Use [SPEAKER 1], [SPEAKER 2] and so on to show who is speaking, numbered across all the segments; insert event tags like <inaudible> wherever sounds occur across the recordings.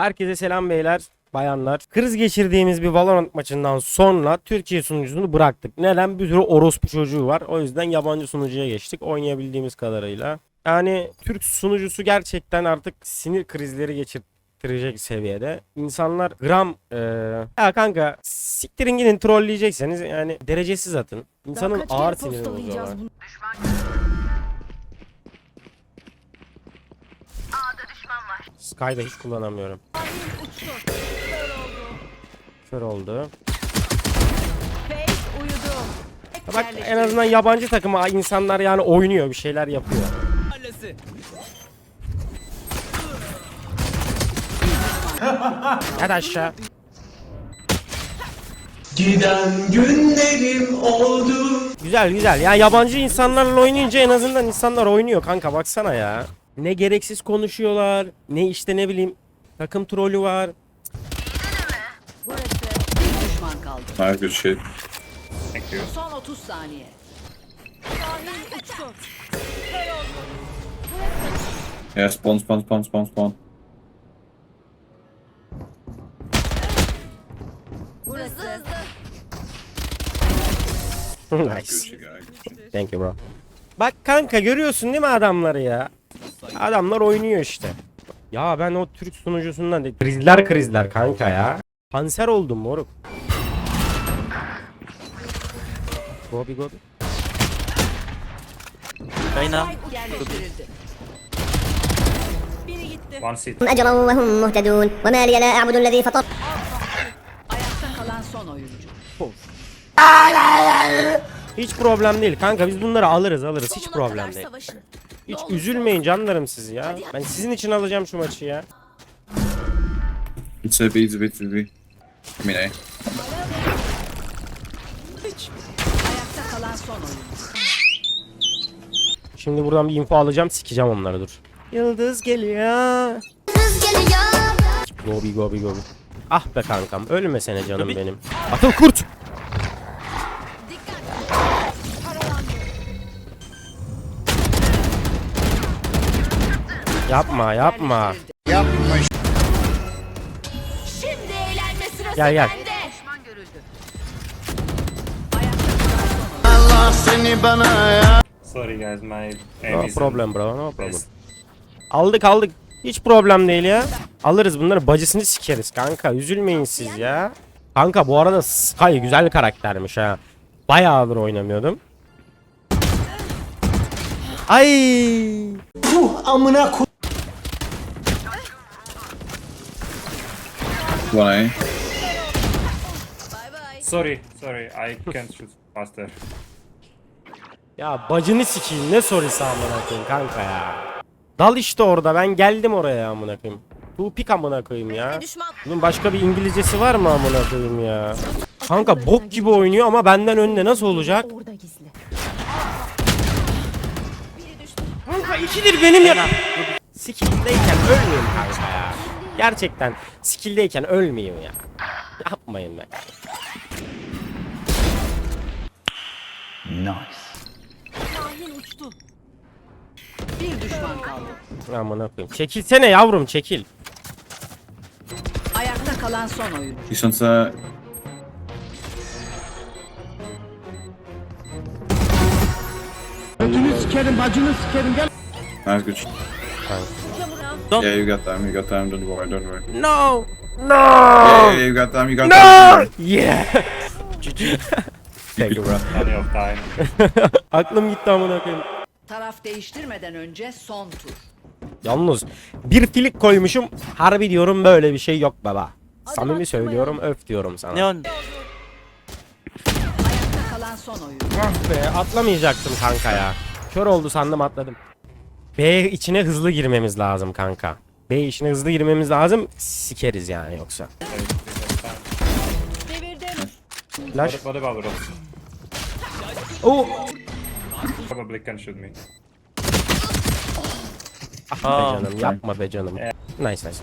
[SPEAKER 1] Herkese selam beyler, bayanlar. Kriz geçirdiğimiz bir Valorant maçından sonra Türkiye sunucusunu bıraktık. Neden? Bir sürü orospu çocuğu var. O yüzden yabancı sunucuya geçtik oynayabildiğimiz kadarıyla. Yani Türk sunucusu gerçekten artık sinir krizleri geçirtirecek seviyede. İnsanlar gram eee ya kanka siktirin gidin trolleyecekseniz yani derecesiz atın. İnsanın ağır sinirini bozuyorlar. Sky'da hiç kullanamıyorum. Kör oldu. Ya Bak en azından yabancı takıma insanlar yani oynuyor bir şeyler yapıyor. Hadi aşağı.
[SPEAKER 2] Giden günlerim oldu.
[SPEAKER 1] Güzel güzel. Ya yabancı insanlarla oynayınca en azından insanlar oynuyor kanka baksana ya. Ne gereksiz konuşuyorlar. Ne işte ne bileyim takım trolü var.
[SPEAKER 3] Burası. Bir düşman kaldı.
[SPEAKER 4] Good shit.
[SPEAKER 3] Son 30 saniye.
[SPEAKER 4] Yeah, spawn, spawn, spawn, spawn, spawn.
[SPEAKER 3] Burası.
[SPEAKER 1] Nice.
[SPEAKER 4] guy.
[SPEAKER 1] Thank you bro. Bak kanka görüyorsun değil mi adamları ya? Adamlar oynuyor işte. Ya ben o Türk sunucusundan değil. Krizler krizler kanka ya. Kanser oldum moruk. Gobi gobi.
[SPEAKER 5] Reyna.
[SPEAKER 3] Biri gitti.
[SPEAKER 5] One seat.
[SPEAKER 6] Ecran muhtedun. Ve ma liye la a'budu allazi fatar.
[SPEAKER 3] Ayakta kalan son oyuncu.
[SPEAKER 1] Hiç problem değil kanka biz bunları alırız alırız hiç problem değil. Hiç üzülmeyin canlarım siz ya. Ben sizin için alacağım şu maçı ya.
[SPEAKER 4] It's a B, it's a B, it's a B. I mean, A.
[SPEAKER 3] Ayakta kalan son oyuncu.
[SPEAKER 1] Şimdi buradan bir info alacağım sikeceğim onları dur. Yıldız geliyor. Gobi gobi gobi. Ah be kankam ölmesene canım benim. Atıl kurt. Yapma yapma.
[SPEAKER 3] Şimdi eğlenme sırası
[SPEAKER 1] Gel, gel.
[SPEAKER 3] bende. Düşman görüldü. Ayakta kalan son
[SPEAKER 5] Sorry guys, my aim
[SPEAKER 1] No problem bro no problem. Aldık aldık. Hiç problem değil ya. Alırız bunları bacısını sikeriz kanka. Üzülmeyin siz ya. Kanka bu arada Sky güzel karaktermiş ha. Bayağıdır oynamıyordum. Ay.
[SPEAKER 2] Amına ko...
[SPEAKER 4] One A.
[SPEAKER 5] Sorry, sorry, I can't shoot faster.
[SPEAKER 1] Ya bacını sikeyim ne sorusu amına koyayım kanka ya. Dal işte orada ben geldim oraya amına koyayım. Bu pik amına koyayım ya. Bunun başka bir İngilizcesi var mı amına koyayım ya? Kanka bok gibi oynuyor ama benden önde nasıl olacak?
[SPEAKER 6] orada gizli.
[SPEAKER 1] Kanka ikidir benim ya. Skill'deyken ölmeyeyim kanka ya. Gerçekten skill'deyken ölmeyeyim ya. Yapmayın be.
[SPEAKER 3] bir düşman kaldı.
[SPEAKER 1] Amına koyayım. Çekilsene yavrum çekil.
[SPEAKER 3] Ayakta kalan son oyuncu.
[SPEAKER 4] He's on the... Nice, good shit. Yeah, you got time, you got time, don't worry, don't worry.
[SPEAKER 1] No.
[SPEAKER 4] Yeah,
[SPEAKER 1] No.
[SPEAKER 4] yeah, you got time, you got
[SPEAKER 1] No.
[SPEAKER 4] time.
[SPEAKER 1] Yeah. Thank you bro.
[SPEAKER 5] Plenty of time. <laughs>
[SPEAKER 1] Aklım gitti amına koyayım.
[SPEAKER 3] Taraf değiştirmeden önce son tur.
[SPEAKER 1] Yalnız bir filik koymuşum. Harbi diyorum böyle bir şey yok baba. Samimi söylüyorum öf diyorum sana.
[SPEAKER 5] Neon.
[SPEAKER 3] Ayakta kalan son oyuncu.
[SPEAKER 1] Ah be atlamayacaktım kanka ya. Kör oldu sandım atladım. B içine hızlı girmemiz lazım kanka. B içine hızlı girmemiz lazım. Sikeriz yani yoksa. Flash.
[SPEAKER 5] What, what about Ross?
[SPEAKER 1] Oo.
[SPEAKER 5] Probably can shoot me.
[SPEAKER 1] Ah be canım yapma be canım. Nice nice.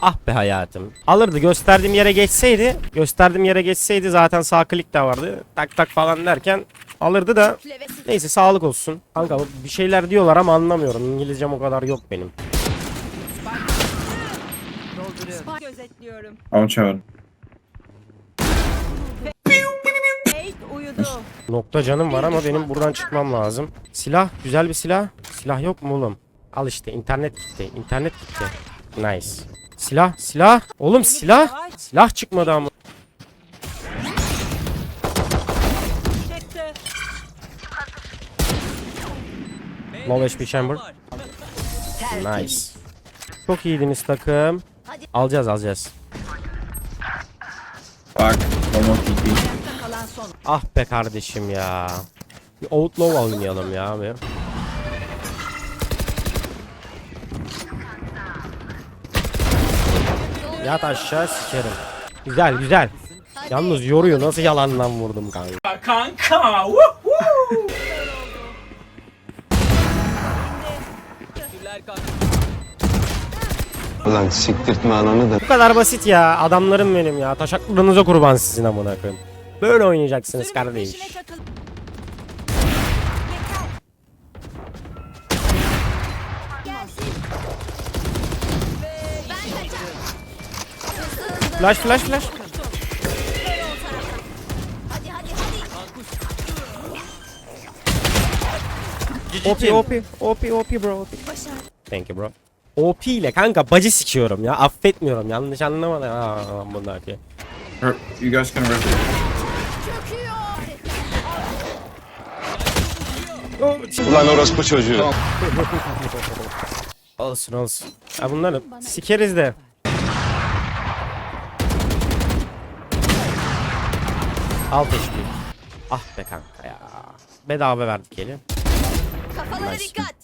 [SPEAKER 1] Ah be hayatım. Alırdı gösterdiğim yere geçseydi. Gösterdiğim yere geçseydi zaten sağ klik de vardı. Tak tak falan derken alırdı da. Neyse sağlık olsun. Kanka bir şeyler diyorlar ama anlamıyorum. İngilizcem o kadar yok benim.
[SPEAKER 7] Gözetliyorum. Uyudu.
[SPEAKER 1] Nokta canım var ama benim buradan çıkmam lazım. Silah, güzel bir silah. Silah yok mu oğlum? Al işte internet gitti. İnternet gitti. Nice. Silah, silah. Oğlum silah. Silah çıkmadı ama. Low HP chamber. Nice. Çok iyiydiniz takım. Alacağız alacağız.
[SPEAKER 4] One more TP.
[SPEAKER 3] Kalan son.
[SPEAKER 1] Ah be kardeşim ya. Bir outlaw oynayalım ya abi. Yat aşağı sikerim. Güzel güzel. Yalnız yoruyor nasıl yalandan vurdum kanka.
[SPEAKER 8] Ulan siktirtme ananı da.
[SPEAKER 1] Bu kadar basit ya. Adamlarım benim ya. Taşaklarınıza kurban sizin amına koyayım. Böyle oynayacaksınız kardeş. Flash flash flash. OP OP OP OP bro OP. Thank you bro. OP ile kanka bacı sikiyorum ya. Affetmiyorum. Yanlış anlamadı. Ha bunlar ki.
[SPEAKER 4] You guys can rotate.
[SPEAKER 8] Ulan orospu çocuğu. <laughs>
[SPEAKER 1] Olsun olsun. Ya bunları sikeriz de. Al teşbih. Ah be kanka ya. Bedava verdik eli.
[SPEAKER 7] Kafalara dikkat.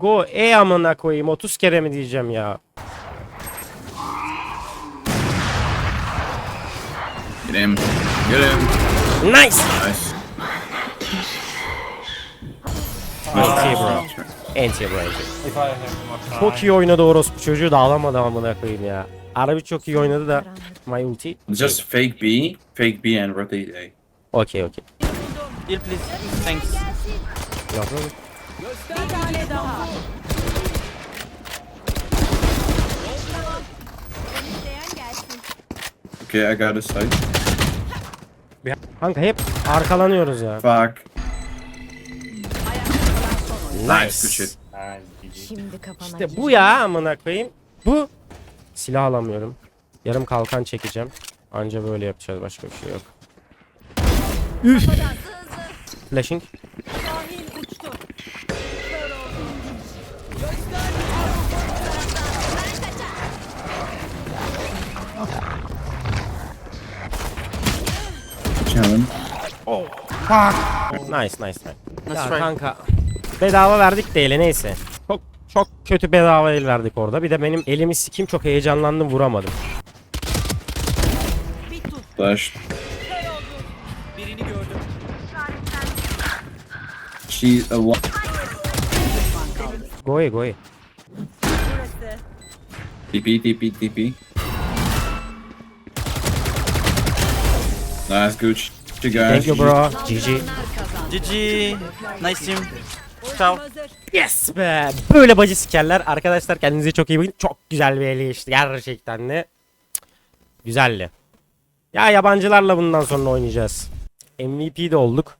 [SPEAKER 1] Go e amına koyayım 30 kere mi diyeceğim ya.
[SPEAKER 4] Get him. Get him.
[SPEAKER 1] Nice.
[SPEAKER 4] Nice.
[SPEAKER 1] Anti bro. Anti bro. Çok iyi oynadı orospu çocuğu da alamadı amına koyayım ya. Arabi çok iyi oynadı da. My ulti.
[SPEAKER 4] Just fake B, fake B and rotate A.
[SPEAKER 1] Okey okey.
[SPEAKER 9] Heal please. Thanks.
[SPEAKER 1] Yok yok.
[SPEAKER 7] Bir tane daha. İsteyen gelsin.
[SPEAKER 4] Okay, I got a sight.
[SPEAKER 1] Kanka hep arkalanıyoruz ya.
[SPEAKER 4] Fuck. Nice. Good shit.
[SPEAKER 7] Şimdi kafana.
[SPEAKER 1] İşte bu ya amına koyayım. Bu. Silah alamıyorum. Yarım kalkan çekeceğim. Anca böyle yapacağız başka bir şey yok. Üf. Flashing.
[SPEAKER 4] Challenge.
[SPEAKER 1] Nice nice nice.
[SPEAKER 9] Let's
[SPEAKER 1] Ya kanka. Bedava verdik de ele neyse. Çok çok kötü bedava el verdik orada. Bir de benim elimi sikim çok heyecanlandım vuramadım.
[SPEAKER 4] Flash.
[SPEAKER 9] Birini gördüm.
[SPEAKER 4] She's a one.
[SPEAKER 1] Goy goy.
[SPEAKER 4] TP, TP, TP. Nice, shit, guys.
[SPEAKER 1] Thank you bro. GG.
[SPEAKER 9] GG. Nice team. Ciao.
[SPEAKER 1] Yes be. Böyle bacı sikerler. Arkadaşlar kendinize çok iyi bakın. Çok güzel bir eli işte gerçekten de. Güzeldi. Ya yabancılarla bundan sonra oynayacağız. MVP de olduk.